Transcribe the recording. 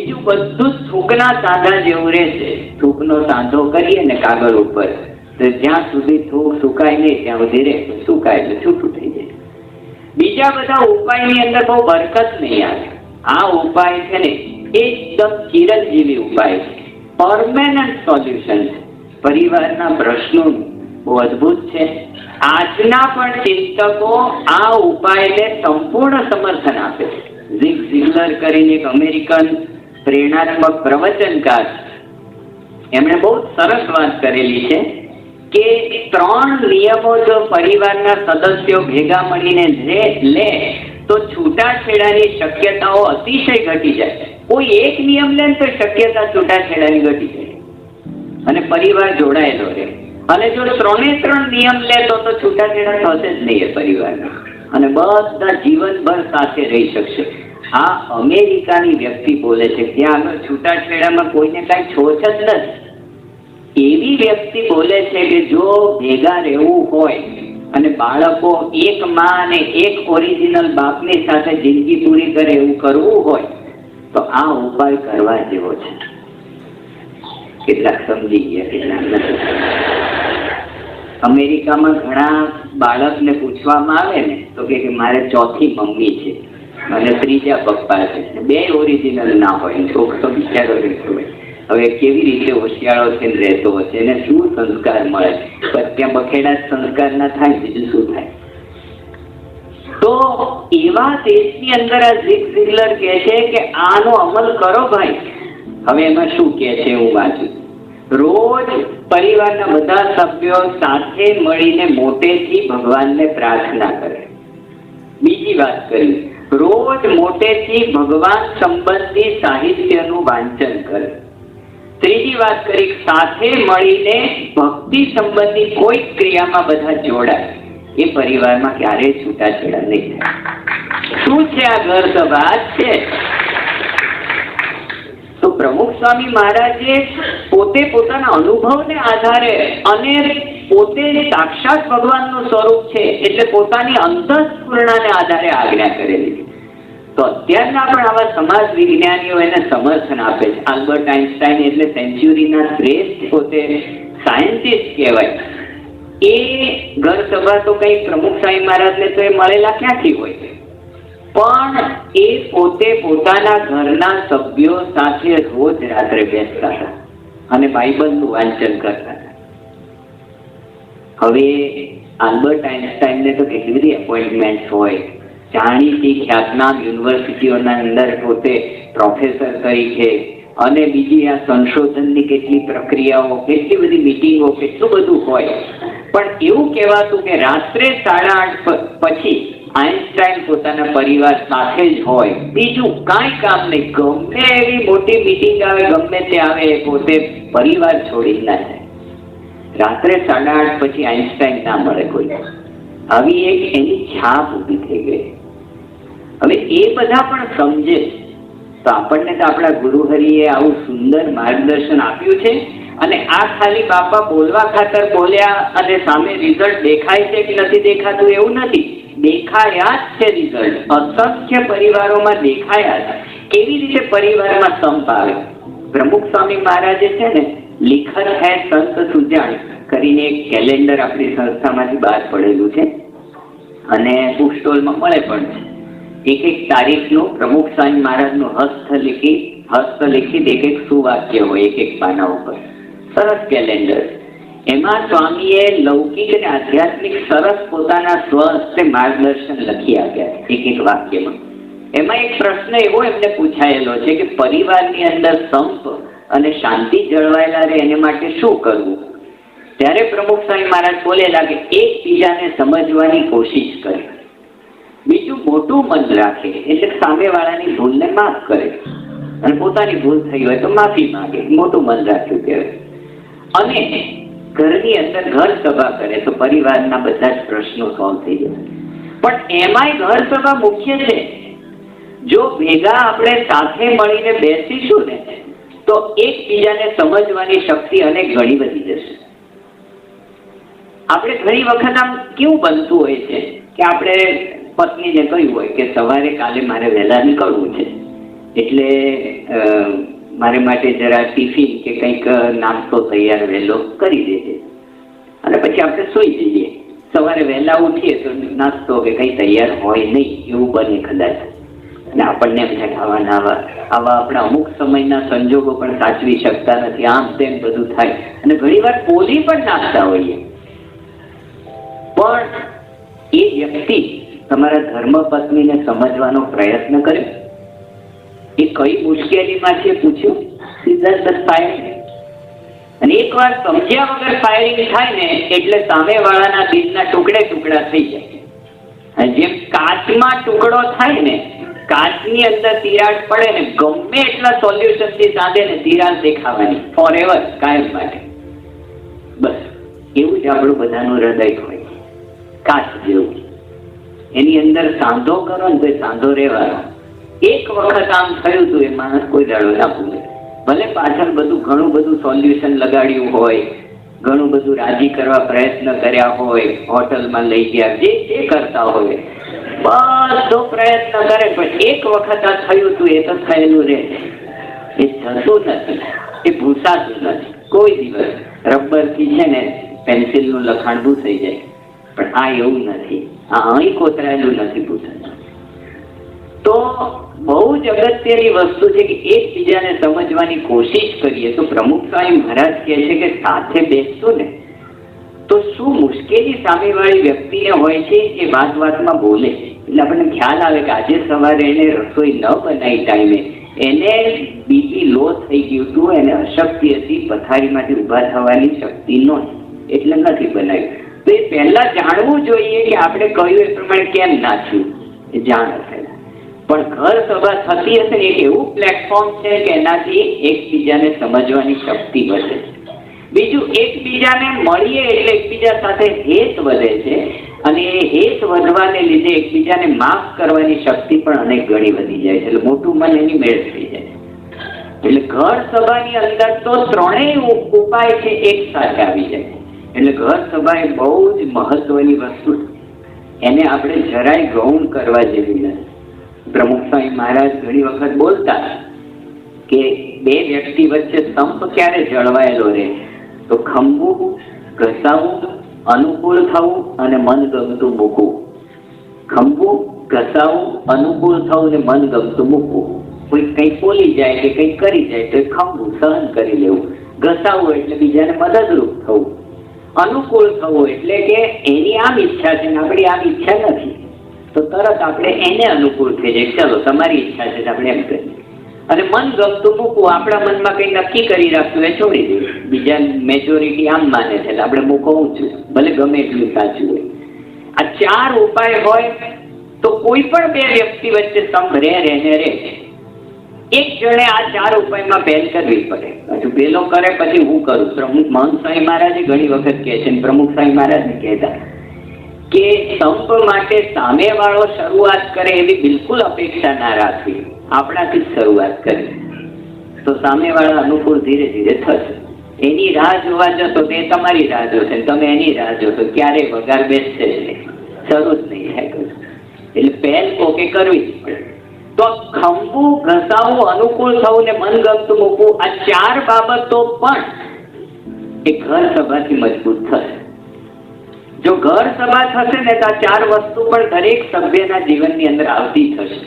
બીજું બધું થૂકના સાંધા જેવું રહેશે. થૂકનો સાંધો કરીએ ને કાગળ ઉપર, તો જ્યાં સુધી થૂક સુકાય નહીં, ત્યાં સુધી રહે. સુકાય એટલે છૂટું થઈ જાય. બીજા બધા ઉપાયની અંદર બહુ બરકત નહીં આવે. આ ઉપાય છે ને એકદમ ચિરંજીવી ઉપાય છે. પરમેનન્ટ સોલ્યુશન છે. પરિવારના પ્રશ્નો બહુ અદ્ભુત છે. આજના પણ ચિંતકો આ ઉપાયને સંપૂર્ણ સમર્થન આપે છે. ઝિગ ઝિગલર કરીને એક અમેરિકન પ્રેરણાત્મક પ્રવચનકાર. એમણે બહુ સરસ વાત કરેલી છે કે ત્રણ નિયમો જો પરિવારના સદસ્યો ભેગા મળીને લે તો છૂટાછેડાની શક્યતાઓ અતિશય ઘટી જાય. કોઈ એક નિયમ લે તો શક્યતા છૂટાછેડાની ઘટી જાય. અને પરિવાર જોડાયેલો રહે. અને જો ત્રણે ત્રણ નિયમ લે તો તો છૂટાછેડા થશે જ નહીં પરિવારના. અને બધા જીવનભર સાથે રહી શકશે. આ અમેરિકાની વ્યક્તિ બોલે છે ત્યાં આગળ છૂટાછેડામાં કોઈને કાંઈ છોછ જ નથી. એવી વ્યક્તિ બોલે છે કે જો ભેગા રહેવું હોય અને બાળકો એક માં અને એક ઓરિજિનલ બાપની સાથે જિંદગી પૂરી કરે એવું કરવું હોય, તો આ ઉપાય કરવા જેવો છે. કેટલાક સમજી ગયા, કેટલાક અમેરિકામાં ઘણા બાળકને પૂછવામાં આવે ને, તો કે મારે ચોથી મમ્મી છે. અને ત્રીજા પપ્પા છે બે ઓરિજિનલ ના હોય છોક તો બિચારો રહેતો હવે કેવી રીતે હોશિયાળો થઈને રહેતો હશે એને શું સંસ્કાર મળે? ત્યાં બખેડા સંસ્કાર ના થાય, બીજું શું થાય? તો એવા દેશની અંદર આ ઝીક ઝિગલર કહે છે કે આનો અમલ કરો ભાઈ. હવે એમાં શું કહે છે હું વાંચું. રોજ પરિવારના બધા સભ્યો સાથે મળીને મોટેથી ભગવાનને પ્રાર્થના કરે. બીજી વાત કરી. રોજ મોટેથી ભગવાન સંબંધી સાહિત્યનું વાંચન કરે. ત્રીજી વાત કરી, સાથે મળીને ભક્તિ સંબંધી કોઈ ક્રિયામાં બધા જોડાય. એ પરિવારમાં ક્યારેય છૂટાછેડા નહીં થાય. શું છે આ ઘર સભા? છે. તો પ્રમુખ સ્વામી મહારાજે પોતે પોતાના અનુભવને આધારે અને પોતે સાક્ષાત ભગવાનનું સ્વરૂપ છે, એટલે પોતાની અંતઃસ્ફૂર્ણાને આધારે આજ્ઞા કરેલી. તો અત્યારના પણ આવા સમાજ વિજ્ઞાનીઓ એને સમર્થન આપે છે. આલ્બર્ટ આઇન્સ્ટાઈન એટલે સેન્ચ્યુરીના શ્રેષ્ઠ પોતે સાયન્ટિસ્ટ કહેવાય. એ ઘર સભા તો કઈ પ્રમુખ સ્વામી મહારાજને તો એ મળેલા ક્યાંથી હોય? પણ એ પોતે પોતાના ઘરના સભ્યો સાથે રોજ રાત્રે બેસતા હતા અને બાઇબલનું વાંચન કરતા હતા. હવે આલ્બર્ટ આઇન્સ્ટાઈનને તો કેટલી બધી એપોઇન્ટમેન્ટ હોય. જાણીતી ખ્યાતનામ યુનિવર્સિટીઓના અંદર પોતે પ્રોફેસર તરીકે અને બીજી આ સંશોધનની કેટલી પ્રક્રિયાઓ, કેટલી બધી મિટિંગો, કેટલું બધું હોય. પણ એવું કહેવાતું કે રાત્રે સાડા આઠ પછી આઈન્સ્ટાઈન પોતાના પરિવાર સાથે જ હોય. બીજું કાંઈ કામ નહીં. ગમે એવી મોટી મિટિંગ આવે, ગમે તે આવે પોતે પરિવાર છોડી ના જાય. રાત્રે સાડા આઠ પછી આઈન્સ્ટાઈન ના મળે કોઈ. આવી એક એની છાપ ઊભી થઈ ગઈ. હવે એ બધા પણ સમજે. તો આપણને તો આપણા ગુરુહરિએ આવું સુંદર માર્ગદર્શન આપ્યું છે અને આ ખાલી બાપા બોલવા ખાતર બોલ્યા અને સામે રિઝલ્ટ દેખાય છે કે નથી દેખાતું એવું નથી. દેખાયા જ છે રિઝલ્ટ અસંખ્ય પરિવારોમાં દેખાયા છે. કેવી રીતે પરિવારમાં સંપ આવે? પ્રમુખ સ્વામી મહારાજે છે ને લિખન હે સંત સુજાણ કરીને એક કેલેન્ડર આપણી સંસ્થામાંથી બહાર પડેલું છે. અને બુક સ્ટોલમાં મળે પણ છે. એક એક તારીખનું પ્રમુખ સ્વામી મહારાજનું હસ્તલિખિત હસ્તલિખિત એક એક સુવાક્ય હોય એક એક પાના ઉપર. સરસ કેલેન્ડર એમાં સ્વામીએ લૌકિક અને આધ્યાત્મિક સરસ પોતાના સ્વહસ્તે માર્ગદર્શન લખી આપ્યા એક એક વાક્યમાં. એમાં એક પ્રશ્ન એવો એમને પૂછાયેલો છે કે પરિવારની અંદર સંપ અને શાંતિ જળવાયેલા રહે એને માટે શું કરવું? ત્યારે પ્રમુખ સ્વામી મહારાજ બોલેલા કે એકબીજાને સમજવાની કોશિશ કરે. બીજું મોટું મન રાખે, એટલે સામે વાળાની ભૂલને માફ કરે. અને પોતાની ભૂલ થઈ હોય તો માફી માંગે. મોટું મન રાખ્યું કહેવાય. અને ઘરની અંદર ઘર સભા કરે તો પરિવારના બધા જ પ્રશ્નો સોલ્વ થઈ જશે પણ એમાંય ઘર સભા મુખ્ય છે. જો ભેગા આપણે સાથે મળીને બેસીશું ને, તો એકબીજાને સમજવાની શક્તિ અને ઘણી વધી જશે. આપણે ઘણી વખત આમ કેવું બનતું હોય છે કે આપણે પત્નીને કહ્યું હોય કે સવારે કાલે મારે વહેલા નીકળવું છે, એટલે મારે માટે જરા ટિફિન કે કંઈક નાસ્તો તૈયાર વહેલો કરી દેજે. અને પછી આપણે સૂઈ જઈએ. સવારે વહેલા ઉઠીએ તો નાસ્તો કે કંઈ તૈયાર હોય નહીં એવું બને કદાચ. અને આપણને એમ થાય આવા આવા આપણા અમુક સમયના સંજોગો પણ સાચવી શકતા નથી. આમ તેમ બધું થાય. અને ઘણી વાર પોલી પણ નાખતા હોઈએ. પણ એ વ્યક્તિ તમારા ધર્મ પત્નીને સમજવાનો પ્રયત્ન કર્યો? એ કઈ મુશ્કેલીમાં છે પૂછ્યું? સિદ્ધાર્થ ફાયરિંગ અને એકવાર સમજ્યા વગર ફાયરિંગ થાય ને, એટલે સામેવાળાના દિલના ટુકડે ટુકડા થઈ જાય. અને જેમ કાચમાં ટુકડો થાય ને, કાચની અંદર તિરાડ પડે ને, ગમે એટલા સોલ્યુશનથી સાંધે ને, તિરાડ દેખાવાની ફોર એવર કાયમ માટે. બસ, એવું જ આપણું બધાનું હૃદય હોય. કાચ જેવું. એની અંદર સાંધો કરો ને તો સાંધો રહેવાનો. એક વખત આમ થયું હતું એ માણસ કોઈ દાડો ના ભૂલે. ભલે પાછળ બધું ઘણું બધું સોલ્યુશન લગાડ્યું હોય, ઘણું બધું રાજી કરવા પ્રયત્ન કર્યા હોય, હોટલમાં લઈ ગયા, જે જે કરતા હોય. બધો પ્રયત્ન કરે, પણ એક વખત આ થયું હતું એ તો થયેલું રહે. એ જતું નથી. એ ભૂસાતું નથી. કોઈ દિવસ રબરથી છે ને પેન્સિલનું લખાણ ભૂસાઈ જાય. પણ આ એવું નથી. અહીં કોતરાયેલું નથી ભૂસાતું તો બહુ જ અગત્યની વસ્તુ છે કે એકબીજાને સમજવાની કોશિશ કરીએ તો પ્રમુખ સ્વામી મહારાજ કહે છે કે સાથે બેસશું ને, તો શું મુશ્કેલી સામેવાળી વ્યક્તિને હોય છે એ વાત વાતમાં બોલે? એટલે આપણને ખ્યાલ આવે કે આજે સવારે એને રસોઈ ન બનાવી ટાઈમે, એને બીજી લો થઈ ગયું હતું એને અશક્તિ હતી, પથારીમાંથી ઊભા થવાની શક્તિ નહોતી, એટલે નથી બનાવ્યું. તો એ પહેલા જાણવું જોઈએ કે આપણે કહ્યું એ પ્રમાણે કેમ ના થયું. જાણ હશે. પણ ઘર સભા થતી હશે એક એવું પ્લેટફોર્મ છે કે એનાથી એકબીજાને સમજવાની શક્તિ વધે બીજું, એકબીજાને મળીએ એટલે એકબીજા સાથે હેત વધે છે અને એ હેત વધવાને લીધે એકબીજાને માફ કરવાની શક્તિ પણ અનેક ગણી વધી જાય છે. એટલે મોટું મન એની મેળ થઈ જાય એટલે ઘર સભાની અંદર તો ત્રણેય ઉપાય છે એક સાથે આવી જાય. એટલે ઘર સભા એ બહુ જ મહત્વની વસ્તુ એને આપણે જરાય ગૌણ કરવા જેવી નથી. પ્રમુખ સ્વામી મહારાજ ઘણી વખત બોલતા કે બે વ્યક્તિ વચ્ચે સંપ ક્યારે જળવાયેલો રહે? તો ખંભું, ઘસાવું, અનુકૂળ થવું અને મન ગમતું મૂકવું. ખંભું, ઘસાવું, અનુકૂળ થવું ને મન ગમતું મૂકવું. કોઈ કંઈક બોલી જાય કે કંઈક કરી જાય તો એ ખંભવું સહન કરી લેવું. ઘસાવવું એટલે બીજાને મદદરૂપ થવું. અનુકૂળ થવું એટલે કે એની આમ ઈચ્છા છે ને આપણી આમ ઈચ્છા નથી. તો તરત આપણે એને અનુકૂળ થઈ જાય. ચલો, તમારી ઈચ્છા છે આપણે એમ કરીએ. અને મન ગમતું મૂકવું, આપણા મનમાં કંઈ નક્કી કરી રાખ્યું એ છોડી દઈએ બીજા મેજોરિટી આમ માને છે, એટલે આપણે મૂકવું છું ભલે ગમે એટલું સાચું હોય. આ ચાર ઉપાય હોય તો કોઈ પણ બે વ્યક્તિ વચ્ચે રહે રહે ને રહે એક જણે આ ચાર ઉપાયમાં પહેલ કરવી પડે. હજુ પેલો કરે, પછી હું કરું. પ્રમુખ મહંત સ્વામી મહારાજે ઘણી વખત કહે છે પ્રમુખ સ્વામી મહારાજ કહેતા કે સંપ માટે સામેવાળો શરૂઆત કરે એવી બિલકુલ અપેક્ષા ના રાખવી. આપણાથી જ શરૂઆત કરે. તો સામેવાળા અનુકૂળ ધીરે ધીરે થશે. એની રાહ જોવા જશો તો એ તમારી રાહ જોશે તમે એની રાહ જોશો ક્યારે વગાર બેસશે શરૂ જ નહીં થાય. એટલે પહેલ કોકે કરવી જ પડે. તો ખંભું ઘસાવું, અનુકૂળ થવું ને મનગમતું મૂકવું, આ ચાર બાબતો પણ એ ઘર સભાથી મજબૂત થશે. જો ઘર સભા થશે ને તો આ ચાર વસ્તુ પણ દરેક સભ્યના જીવનની અંદર આવતી થશે.